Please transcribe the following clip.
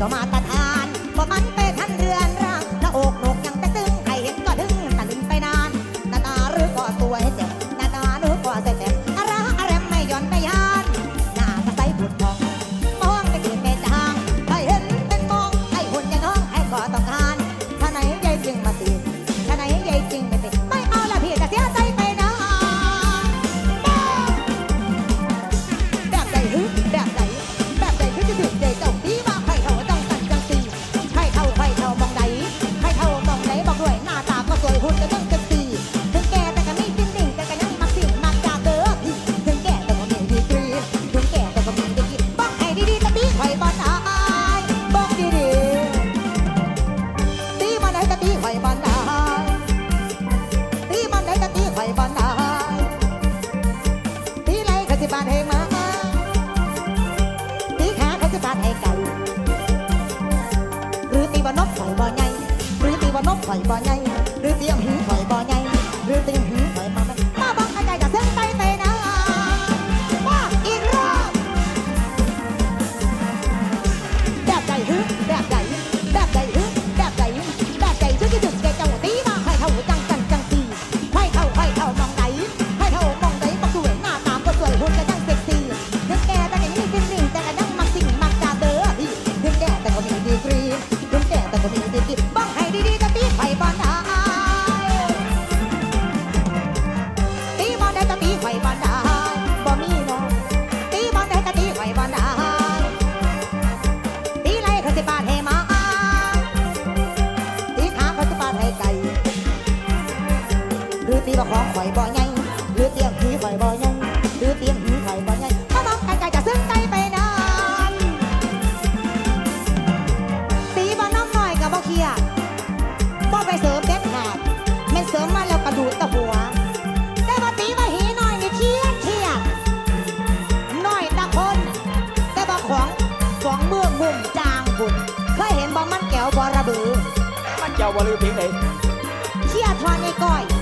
ก็มาตรทานก็มันไปทันเรือ phải bỏ nhanh สิบบาทให้มาอีกาเขาสิบบาทใไก่หรือตีบ่ของข่อยบ่ใหญ่หรือเตียงผีข่อยบ่ให จ้าบ่ลืมเพลงไหนเชี่ยนก้อย